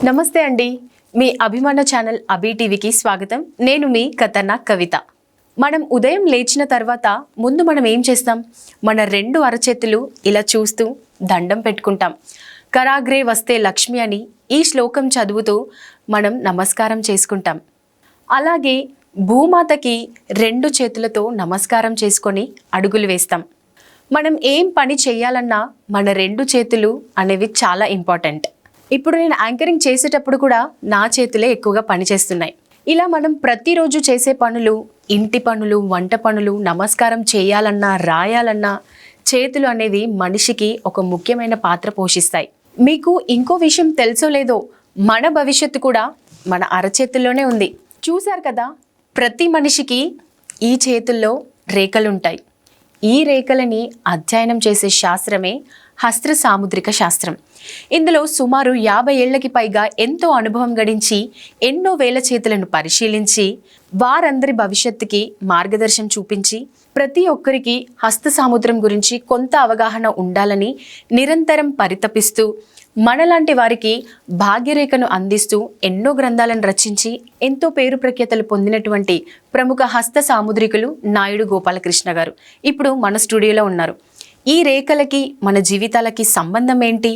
నమస్తే అండి. మీ అభిమాన ఛానల్ అబీ టీవీకి స్వాగతం. నేను మీ కథన కవిత. మనం ఉదయం లేచిన తర్వాత ముందు మనం ఏం చేస్తాం? మన రెండు అరచేతులు ఇలా చూస్తూ దండం పెట్టుకుంటాం. కరాగ్రే వస్తే లక్ష్మి అని ఈ శ్లోకం చదువుతూ మనం నమస్కారం చేసుకుంటాం. అలాగే భూమాతకి రెండు చేతులతో నమస్కారం చేసుకొని అడుగులు వేస్తాం. మనం ఏం పని చేయాలన్నా మన రెండు చేతులు అనేవి చాలా ఇంపార్టెంట్. ఇప్పుడు నేను యాంకరింగ్ చేసేటప్పుడు కూడా నా చేతులే ఎక్కువగా పనిచేస్తున్నాయి ఇలా మనం ప్రతిరోజు చేసే పనులు ఇంటి పనులు వంట పనులు నమస్కారం చేయాలన్నా రాయాలన్నా చేతులు అనేది మనిషికి ఒక ముఖ్యమైన పాత్ర పోషిస్తాయి. మీకు ఇంకో విషయం తెలుసో లేదో మన భవిష్యత్తు కూడా మన అరచేతుల్లోనే ఉంది. చూశారు కదా ప్రతి మనిషికి ఈ చేతుల్లో రేఖలుంటాయి. ఈ రేఖలని అధ్యయనం చేసే శాస్త్రమే హస్త్ర సాముద్రిక శాస్త్రం. ఇందులో సుమారు యాభై ఏళ్ళకి పైగా ఎంతో అనుభవం గడించి ఎన్నో వేల చేతులను పరిశీలించి వారందరి భవిష్యత్తుకి మార్గదర్శనం చూపించి ప్రతి ఒక్కరికి హస్త సాముద్రం గురించి కొంత అవగాహన ఉండాలని నిరంతరం పరితపిస్తూ మనలాంటి వారికి భాగ్యరేఖను అందిస్తూ ఎన్నో గ్రంథాలను రచించి ఎంతో పేరు ప్రఖ్యాతలు పొందినటువంటి ప్రముఖ హస్త సాముద్రికులు నాయుడు గోపాలకృష్ణ గారు. ఇప్పుడు మన స్టూడియోలో ఉన్నారు. ఈ రేఖలకి మన జీవితాలకి సంబంధం ఏంటి?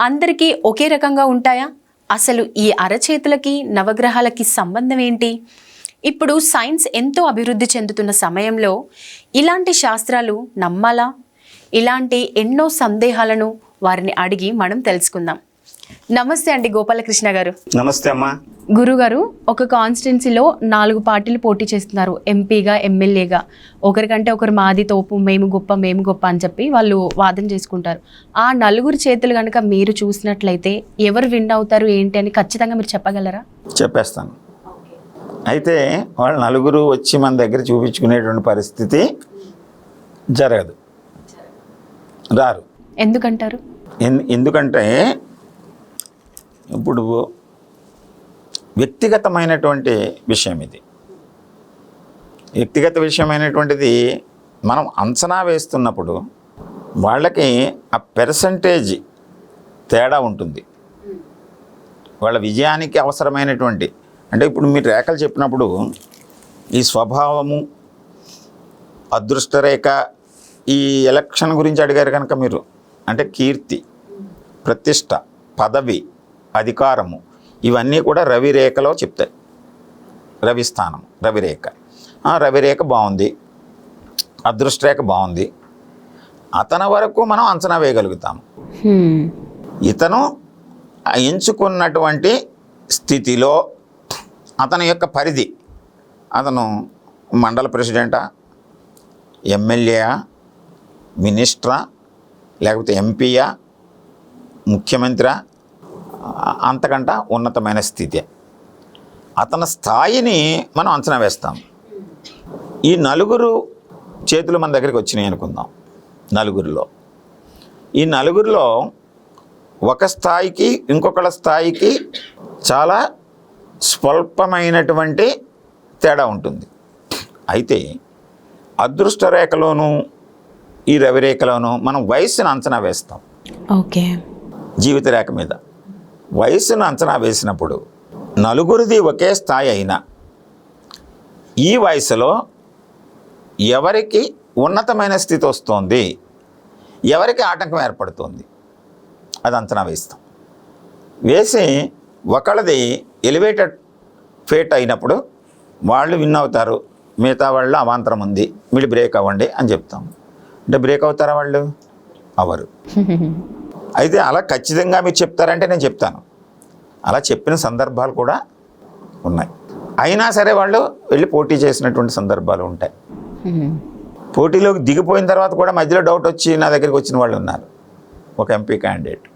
అందరికీ ఒకే రకంగా ఉంటాయా? అసలు ఈ అరచేతులకి నవగ్రహాలకి సంబంధం ఏంటి? ఇప్పుడు సైన్స్ ఎంతో అభివృద్ధి చెందుతున్న సమయంలో ఇలాంటి శాస్త్రాలు నమ్మాలా? ఇలాంటి ఎన్నో సందేహాలను వారిని అడిగి మనం తెలుసుకుందాం. నమస్తే అండి గోపాలకృష్ణ గారు. నమస్తే అమ్మా. గురుగారు ఒక కాన్స్టిట్యున్సీలో నాలుగు పార్టీలు పోటీ చేస్తున్నారు ఎంపీగా ఎమ్మెల్యేగా. ఒకరికంటే ఒకరు మాది తోపు మేము గొప్ప మేము గొప్ప అని చెప్పి వాళ్ళు వాదన చేసుకుంటారు. ఆ నలుగురు చేతులు కనుక మీరు చూసినట్లయితే ఎవరు విన్ అవుతారు ఏంటి అని ఖచ్చితంగా మీరు చెప్పగలరా? చెప్పేస్తాను. అయితే వాళ్ళు నలుగురు వచ్చి మన దగ్గర చూపించుకునేటువంటి పరిస్థితి జరగదు. రారు. ఎందుకంటారు? ఎందుకంటే ఇప్పుడు వ్యక్తిగతమైనటువంటి విషయం ఇది. వ్యక్తిగత విషయమైనటువంటిది మనం అంచనా వేస్తున్నప్పుడు వాళ్ళకి ఆ పెర్సంటేజ్ తేడా ఉంటుంది. వాళ్ళ విజయానికి అవసరమైనటువంటి అంటే ఇప్పుడు మీరు రేఖలు చెప్పినప్పుడు ఈ స్వభావము అదృష్టరేఖ ఈ ఎలక్షన్ గురించి అడిగారు కనుక మీరు. అంటే కీర్తి ప్రతిష్ట పదవి అధికారము. ఇవన్నీ కూడా రవి రేఖలో చెప్తాయి. రవి స్థానం రవిరేఖ రవిరేఖ బాగుంది. అదృష్టరేఖ బాగుంది. అతని వరకు మనం అంచనా వేయగలుగుతాము. ఇతను ఎంచుకున్నటువంటి స్థితిలో అతని యొక్క పరిధి. అతను మండల ప్రెసిడెంటా ఎమ్మెల్యేయా మినిస్టరా లేకపోతే ఎంపీయా ముఖ్యమంత్రి అంతకంట ఉన్నతమైన స్థితి. అతని స్థాయిని మనం అంచనా వేస్తాం. ఈ నలుగురు చేతులు మన దగ్గరికి వచ్చినాయి అనుకుందాం. నలుగురిలో. ఈ నలుగురిలో ఒక స్థాయికి ఇంకొకళ్ళ స్థాయికి చాలా స్వల్పమైనటువంటి తేడా ఉంటుంది. అయితే అదృష్ట రేఖలోను ఈ రవిరేఖలోను మనం వయస్సును అంచనా వేస్తాం. ఓకే. జీవిత రేఖ మీద. వయస్సును అంచనా వేసినప్పుడు నలుగురిది ఒకే స్థాయి అయినా ఈ వయసులో ఎవరికి ఉన్నతమైన స్థితి వస్తుంది ఎవరికి ఆటంకం ఏర్పడుతుంది అది అంచనా వేస్తాం. వేసి ఒకళ్ళది ఎలివేటెడ్ ఫేట్ అయినప్పుడు వాళ్ళు విన్ అవుతారు మిగతా వాళ్ళు అవాంతరం ఉంది మీరు బ్రేక్ అవ్వండి అని చెప్తాం. అంటే బ్రేక్ అవుతారా వాళ్ళు? అవరు అయితే అలా ఖచ్చితంగా మీరు చెప్తారంటే నేను చెప్తాను. అలా చెప్పిన సందర్భాలు కూడా ఉన్నాయి. అయినా సరే వాళ్ళు వెళ్ళి పోటీ చేసినటువంటి సందర్భాలు ఉంటాయి. పోటీలోకి దిగిపోయిన తర్వాత కూడా మధ్యలో డౌట్ వచ్చి నా దగ్గరికి వచ్చిన వాళ్ళు ఉన్నారు. ఒక ఎంపీ క్యాండిడేట్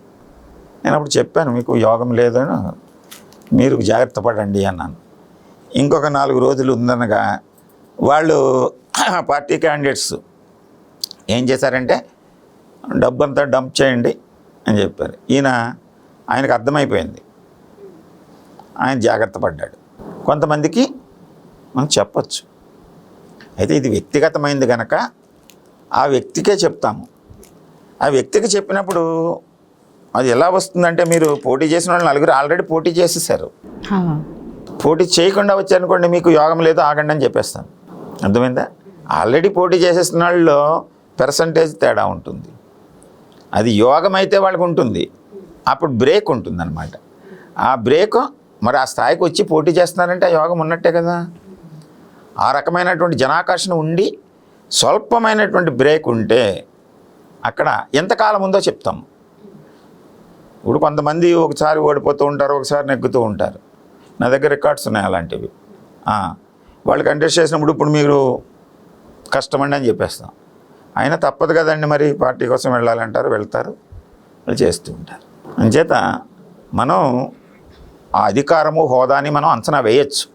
నేను అప్పుడు చెప్పాను మీకు యోగం లేదని మీరు జాగ్రత్త పడండి అన్నాను. ఇంకొక నాలుగు రోజులు ఉందనగా వాళ్ళు పార్టీ క్యాండిడేట్స్ ఏం చేశారంటే డబ్బంతా డంప్ చేయండి అని చెప్పారు. ఈయన ఆయనకు అర్థమైపోయింది. ఆయన జాగ్రత్త పడ్డాడు. కొంతమందికి మనం చెప్పొచ్చు. అయితే ఇది వ్యక్తిగతమైంది కనుక ఆ వ్యక్తికే చెప్తాము. ఆ వ్యక్తికి చెప్పినప్పుడు అది ఎలా వస్తుందంటే మీరు పోటీ చేసిన వాళ్ళు నలుగురు ఆల్రెడీ పోటీ చేసేసారు. పోటీ చేయకుండా వచ్చారనుకోండి మీకు యోగం లేదు ఆగండి అని చెప్పేస్తాను. అర్థమైందా? ఆల్రెడీ పోటీ చేసేసిన వాళ్ళలో పర్సంటేజ్ తేడా ఉంటుంది. అది యోగం అయితే వాళ్ళకు ఉంటుంది అప్పుడు బ్రేక్ ఉంటుంది అనమాట ఆ బ్రేక్ మరి ఆ స్థాయికి వచ్చి పోటీ చేస్తున్నారంటే ఆ యోగం ఉన్నట్టే కదా. ఆ రకమైనటువంటి జనాకర్షణ ఉండి స్వల్పమైనటువంటి బ్రేక్ ఉంటే అక్కడ ఎంతకాలం ఉందో చెప్తాం. ఇప్పుడు కొంతమంది ఒకసారి ఓడిపోతూ ఉంటారు ఒకసారి నెగ్గుతూ ఉంటారు. నా దగ్గర రికార్డ్స్ ఉన్నాయి అలాంటివి. వాళ్ళు కంటెస్ట్ చేసినప్పుడు ఇప్పుడు మీరు కష్టమండి అని చెప్పేస్తాం. అయినా తప్పదు కదండి మరి పార్టీ కోసం వెళ్ళాలంటారు వెళ్తారు వాళ్ళు చేస్తూ ఉంటారు. అంచేత మనం ఆ అధికారము హోదాని మనం అంచనా వేయచ్చు.